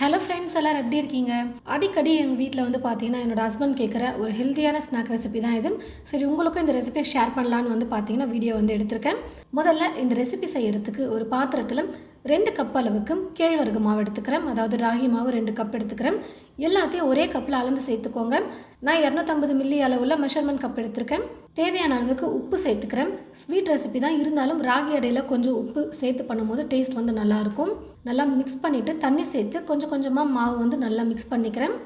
Hello friends எல்லோரும் எப்படி இருக்கீங்க? அடிக்கடி எங்கள் வீட்டில் வந்து பார்த்தீங்கன்னா என்னோட ஹஸ்பண்ட் கேட்குற ஒரு ஹெல்த்தியான ஸ்நாக் ரெசிபி தான் இது. சரி உங்களுக்கும் இந்த ரெசிபியை ஷேர் பண்ணலான்னு வந்து பார்த்தீங்கன்னா வீடியோ வந்து எடுத்திருக்கேன். முதல்ல இந்த ரெசிபி செய்யறதுக்கு ஒரு பாத்திரத்தில் ரெண்டு கப் அளவுக்கு கேழ்வரகு மாவு எடுத்துக்கிறேன். அதாவது ராகி மாவு ரெண்டு கப் எடுத்துக்கிறேன். எல்லாத்தையும் ஒரே கப்பில் அளந்து சேர்த்துக்கோங்க. நான் இரநூத்தம்பது மில்லி அளவில் மெஷர்மெண்ட் கப் எடுத்திருக்கேன். தேவையான அளவுக்கு உப்பு சேர்த்துக்கிறேன். ஸ்வீட் ரெசிபி தான். இருந்தாலும் ராகி அடையில் கொஞ்சம் உப்பு சேர்த்து பண்ணும்போது டேஸ்ட் வந்து நல்லாயிருக்கும். நல்லா மிக்ஸ் பண்ணிவிட்டு தண்ணி சேர்த்து கொஞ்சம் கொஞ்சமாக மாவு வந்து நல்லா மிக்ஸ் பண்ணிக்கிறேன்.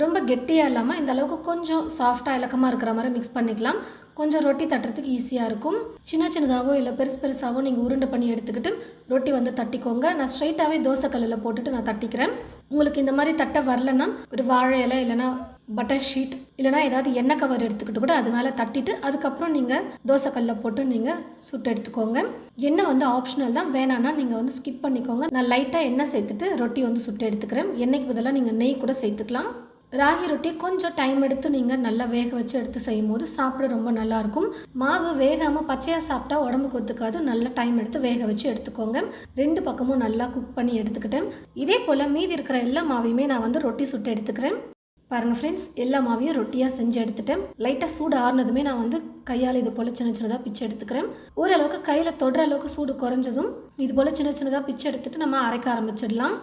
ரொம்ப கெட்டியாக இல்லாமல் இந்த அளவுக்கு கொஞ்சம் சாஃப்டாக இலக்கமாக இருக்கிற மாதிரி மிக்ஸ் பண்ணிக்கலாம். கொஞ்சம் ரொட்டி தட்டுறதுக்கு ஈஸியாக இருக்கும். சின்ன சின்னதாகவோ இல்லை பெருசு பெருசாகவோ நீங்கள் உருண்டை பண்ணி எடுத்துக்கிட்டு ரொட்டி வந்து தட்டிக்கோங்க. நான் ஸ்ட்ரைட்டாகவே தோசைக்கல்லில் போட்டுட்டு நான் தட்டிக்கிறேன். உங்களுக்கு இந்த மாதிரி தட்டை வரலன்னா ஒரு வாழை இலை இல்லைன்னா பட்டர் ஷீட் இல்லைனா ஏதாவது எண்ணெய் கவர் எடுத்துக்கிட்டு கூட அது மேலே தட்டிட்டு அதுக்கப்புறம் நீங்கள் தோசைக்கல்லில் போட்டு நீங்கள் சுட்டு எடுத்துக்கோங்க. எண்ணெய் வந்து ஆப்ஷனல் தான். வேணான்னா நீங்கள் வந்து ஸ்கிப் பண்ணிக்கோங்க. நான் லைட்டாக எண்ணெய் சேர்த்துட்டு ரொட்டி வந்து சுட்டு எடுத்துக்கிறேன். எண்ணெய்க்கு பதிலாக நீங்கள் நெய் கூட சேர்த்துக்கலாம். ராகி ரொட்டி கொஞ்சம் டைம் எடுத்து நீங்கள் நல்லா வேக வச்சு எடுத்து செய்யும் போது சாப்பிட ரொம்ப நல்லாயிருக்கும். மாவு வேகாமல் பச்சையாக சாப்பிட்டா உடம்புக்கு ஒத்துக்காது. நல்லா டைம் எடுத்து வேக வச்சு எடுத்துக்கோங்க. ரெண்டு பக்கமும் நல்லா குக் பண்ணி எடுத்துக்கிட்டேன். இதே போல் மீதி இருக்கிற எல்லா மாவையுமே நான் வந்து ரொட்டி சுட்டு எடுத்துக்கிறேன். பாருங்கள் ஃப்ரெண்ட்ஸ் எல்லா மாவையும் ரொட்டியாக செஞ்சு எடுத்துட்டேன். லைட்டாக சூடு ஆறுனதுமே நான் வந்து கையால் இது போல் சின்ன சின்னதாக பிச்சு எடுத்துக்கிறேன். ஓரளவுக்கு கையில் தொடுற அளவுக்கு சூடு குறைஞ்சதும் இது போல் சின்ன சின்னதாக பிச்சு எடுத்துட்டு நம்ம அரைக்க ஆரம்பிச்சிடலாம்.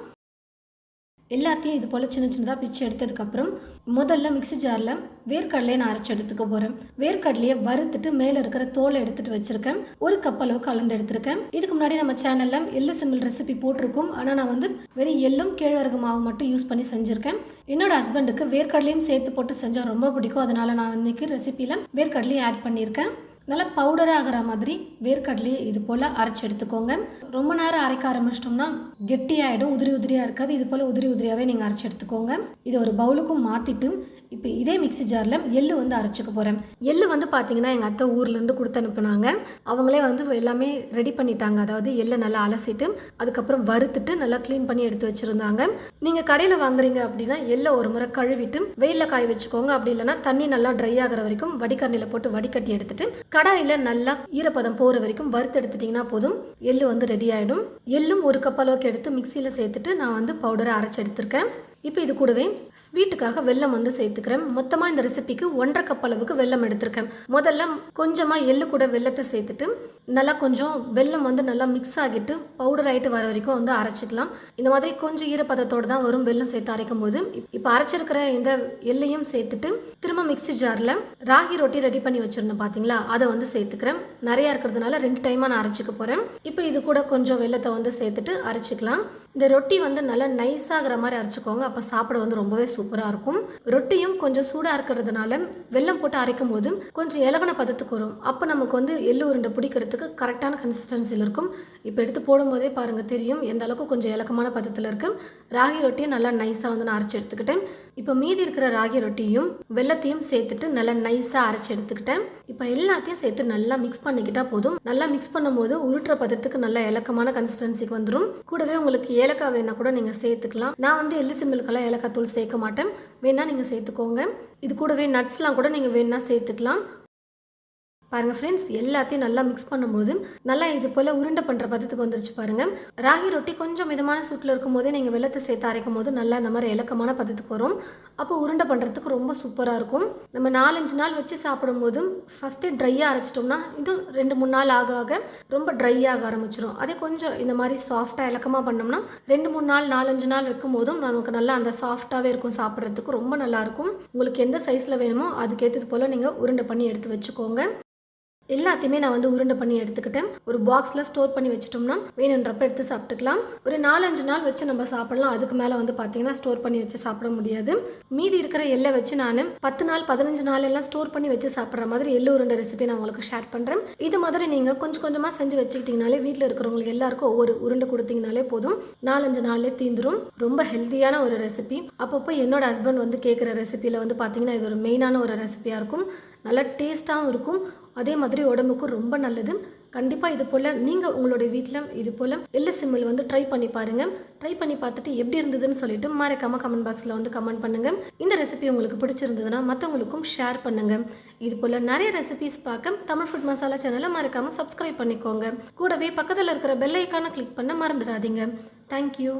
எல்லாத்தையும் இது போல் சின்ன சின்னதாக பிச்சு எடுத்ததுக்கப்புறம் முதல்ல மிக்சி ஜாரில் வேர்க்கடலையை நான் அரைச்சி எடுத்துக்க போகிறேன் வேர்க்கடலையை வறுத்துட்டு மேலே இருக்கிற தோலை எடுத்துகிட்டு வச்சுருக்கேன். ஒரு கப் அளவு கலந்து எடுத்திருக்கேன். இதுக்கு முன்னாடி நம்ம சேனலில் எள்ளு சிம்பிள் ரெசிபி போட்டிருக்கோம். ஆனால் நான் வந்து வெறும் எள்ளும் கேழ்வரகு மாவு மட்டும் யூஸ் பண்ணி செஞ்சுருக்கேன். என்னோட ஹஸ்பண்டுக்கு வேர்க்கடலையும் சேர்த்து போட்டு செஞ்சால் ரொம்ப பிடிக்கும். அதனால் நான் இன்றைக்கி ரெசிப்பியில் வேர்க்கடலையும் ஆட் பண்ணியிருக்கேன். நல்லா பவுடர் ஆகிற மாதிரி வேர்க்கடலையை இது போல் அரைச்சி எடுத்துக்கோங்க. ரொம்ப நேரம் அரைக்க ஆரம்பிச்சிட்டோம்னா கெட்டியாயிடும் உதிரி உதிரியாக இருக்காது. இது போல் உதிரி உதிரியாகவே நீங்கள் அரைச்சி எடுத்துக்கோங்க. இது ஒரு பவுலுக்கும் மாற்றிட்டு இப்போ இதே மிக்சி ஜாரில் எள்ளு வந்து அரைச்சிக்க போகிறேன் எள்ளு வந்து பார்த்தீங்கன்னா எங்கள் அத்தை ஊர்லேருந்து கொடுத்து அனுப்புனாங்க. அவங்களே வந்து எல்லாமே ரெடி பண்ணிட்டாங்க. அதாவது எள்ளை நல்லா அலசிட்டு அதுக்கப்புறம் வறுத்துட்டு நல்லா க்ளீன் பண்ணி எடுத்து வச்சுருந்தாங்க. நீங்கள் கடையில் வாங்குறீங்க அப்படின்னா எள்ளை ஒரு முறை கழுவிட்டு வெயிலில் காய வச்சுக்கோங்க. அப்படி இல்லைனா தண்ணி நல்லா ட்ரை ஆகிற வரைக்கும் வடிகரண்டியில் போட்டு வடிகட்டி எடுத்துட்டு கடாயில் நல்லா ஈரப்பதம் போகிற வரைக்கும் வறுத்து எடுத்துட்டிங்கன்னா போதும். எள்ளு வந்து ரெடி ஆகிடும் எள்ளும் ஒரு கப் அளவுக்கு எடுத்து மிக்சியில் சேர்த்துட்டு நான் வந்து பவுடரை அரைச்சி எடுத்திருக்கேன். இப்போ இது கூடவே ஸ்வீட்டுக்காக வெல்லம் வந்து சேர்த்துக்கிறேன். மொத்தமாக இந்த ரெசிபிக்கு ஒன்றரை கப் அளவுக்கு வெல்லம் எடுத்திருக்கேன். முதல்ல கொஞ்சமாக எள்ளு கூட வெள்ளத்தை சேர்த்துட்டு நல்லா கொஞ்சம் வெல்லம் வந்து நல்லா மிக்ஸ் ஆகிட்டு பவுடர் ஆகிட்டு வர வரைக்கும் வந்து அரைச்சிக்கலாம். இந்த மாதிரி கொஞ்சம் ஈரப்பதத்தோடு தான் வரும் வெல்லம் சேர்த்து அரைக்கும் போது இப்போ அரைச்சிருக்கிற இந்த எள்ளையும் சேர்த்துட்டு திரும்ப மிக்சி ஜாரில் ராகி ரொட்டி ரெடி பண்ணி வச்சுருந்தேன் பார்த்தீங்களா அதை வந்து சேர்த்துக்கிறேன். நிறையா இருக்கிறதுனால ரெண்டு டைமாக நான் அரைச்சிக்க போகிறேன் இப்போ இது கூட கொஞ்சம் வெள்ளத்தை வந்து சேர்த்துட்டு அரைச்சிக்கலாம். இந்த ரொட்டி வந்து நல்லா நைஸாகிற மாதிரி அரைச்சிக்கோங்க. அப்போ சாப்பிட வந்து ரொம்பவே சூப்பராக இருக்கும். ரொட்டியும் கொஞ்சம் சூடாக இருக்கிறதுனால வெள்ளம் போட்டு அரைக்கும் போது கொஞ்சம் இலவன பதத்துக்கு வரும். அப்போ நமக்கு வந்து எள்ளு உருண்டை பிடிக்கிறதுக்கு கரெக்டான கன்சிஸ்டன்சியில் இருக்கும். இப்போ எடுத்து போடும்போதே பாருங்கள் தெரியும். எந்த அளவுக்கு கொஞ்சம் இலக்கமான பதத்தில் இருக்கு. ராகி ரொட்டியை நல்லா நைஸாக வந்து நான் அரைச்சி எடுத்துக்கிட்டேன். இப்போ மீதி இருக்கிற ராகி ரொட்டியும் வெள்ளத்தையும் சேர்த்துட்டு நல்லா நைஸாக அரைச்சி எடுத்துக்கிட்டேன். இப்போ எல்லாத்தையும் சேர்த்து நல்லா மிக்ஸ் பண்ணிக்கிட்டா போதும். நல்லா மிக்ஸ் பண்ணும்போது உருட்டுற பதத்துக்கு நல்லா இலக்கமான கன்சிஸ்டன்சிக்கு வந்துடும் கூடவே உங்களுக்கு ஏலக்காய் வேணா கூட நீங்கள் சேர்த்துக்கலாம். நான் வந்து எள்ளு சிம்பிளுக்கெல்லாம் ஏலக்காய் தூள் சேர்க்க மாட்டேன். வேணால் நீங்கள் சேர்த்துக்கோங்க. இது கூடவே நட்ஸ்லாம் கூட நீங்கள் வேணால் சேர்த்துக்கலாம். பாருங்கள் ஃப்ரெண்ட்ஸ் எல்லாத்தையும் நல்லா மிக்ஸ் பண்ணும்போது நல்லா இது போல் உருண்டை பண்ணுற பதத்துக்கு வந்துருச்சு பாருங்கள் ராகி ரொட்டி கொஞ்சம் மிதமான சூட்டில் இருக்கும் போதே நீங்கள் வெள்ளத்தை சேர்த்து அரைக்கும் போது நல்லா இந்த மாதிரி இலக்கமான பதத்துக்கு வரும். அப்போ உருண்டை பண்ணுறதுக்கு ரொம்ப சூப்பராக இருக்கும். நம்ம நாலஞ்சு நாள் வச்சு சாப்பிடும் போதும் ஃபஸ்ட்டு ட்ரையாக அரைச்சிட்டோம்னா இன்னும் ரெண்டு மூணு நாள் ஆக ஆக ரொம்ப ட்ரை ஆக ஆரம்பிச்சிடும் அதே கொஞ்சம் இந்த மாதிரி சாஃப்டாக இலக்கமாக பண்ணோம்னா ரெண்டு மூணு நாள் நாலஞ்சு நாள் வைக்கும் போதும் நமக்கு நல்லா அந்த சாஃப்டாகவே இருக்கும் சாப்பிட்றதுக்கு ரொம்ப நல்லாயிருக்கும் உங்களுக்கு எந்த சைஸில் வேணுமோ அதுக்கேற்றது போல் நீங்கள் உருண்டை பண்ணி எடுத்து வச்சுக்கோங்க. எல்லாத்தையுமே நான் வந்து உருண்டை பண்ணி எடுத்துக்கிட்டேன். ஒரு பாக்ஸில் ஸ்டோர் பண்ணி வச்சிட்டோம்னா வேணுன்றப்ப எடுத்து சாப்பிட்டுக்கலாம். ஒரு நாலஞ்சு நாள் வச்சு நம்ம சாப்பிடலாம். அதுக்கு மேலே வந்து பார்த்தீங்கன்னா ஸ்டோர் பண்ணி வச்சு சாப்பிட முடியாது. மீதி இருக்கிற எல்லை வச்சு நான் பத்து நாள் பதினஞ்சு நாள் எல்லாம் ஸ்டோர் பண்ணி வச்சு சாப்பிட்ற மாதிரி எள்ளு உருண்டை ரெசிபி நான் உங்களுக்கு ஷேர் பண்ணுறேன் இது மாதிரி நீங்கள் கொஞ்சம் கொஞ்சமாக செஞ்சு வச்சுக்கிட்டிங்கனாலே வீட்டில் இருக்கிறவங்களுக்கு எல்லாருக்கும் ஒவ்வொரு உருண்டை கொடுத்தீங்கனாலே போதும். நாலஞ்சு நாள்லேயே தீந்துரும். ரொம்ப ஹெல்த்தியான ஒரு ரெசிபி அப்பப்போ என்னோட ஹஸ்பண்ட் வந்து கேட்குற ரெசிபியில் வந்து பார்த்தீங்கன்னா இது ஒரு மெயினான ஒரு ரெசிபியாக இருக்கும். நல்லா டேஸ்ட்டாகவும் இருக்கும். அதே மாதிரி உடம்புக்கும் ரொம்ப நல்லது. கண்டிப்பாக இது போல் நீங்கள் உங்களுடைய வீட்டில் இது போல் எள்ளு சிம்மில் வந்து ட்ரை பண்ணி பாருங்கள் ட்ரை பண்ணி பார்த்துட்டு எப்படி இருந்ததுன்னு சொல்லிட்டு மறக்காமல் கமெண்ட் பாக்ஸில் வந்து கமெண்ட் பண்ணுங்கள் இந்த ரெசிபி உங்களுக்கு பிடிச்சிருந்ததுன்னா மற்றவங்களுக்கும் ஷேர் பண்ணுங்கள் இது போல் நிறைய ரெசிபிஸ் பார்க்க தமிழ் ஃபுட் மசாலா சேனலை மறக்காமல் சப்ஸ்கிரைப் பண்ணிக்கோங்க. கூடவே பக்கத்தில் இருக்கிற பெல் ஐக்கானை கிளிக் பண்ண மறந்துடாதீங்க. தேங்க்யூ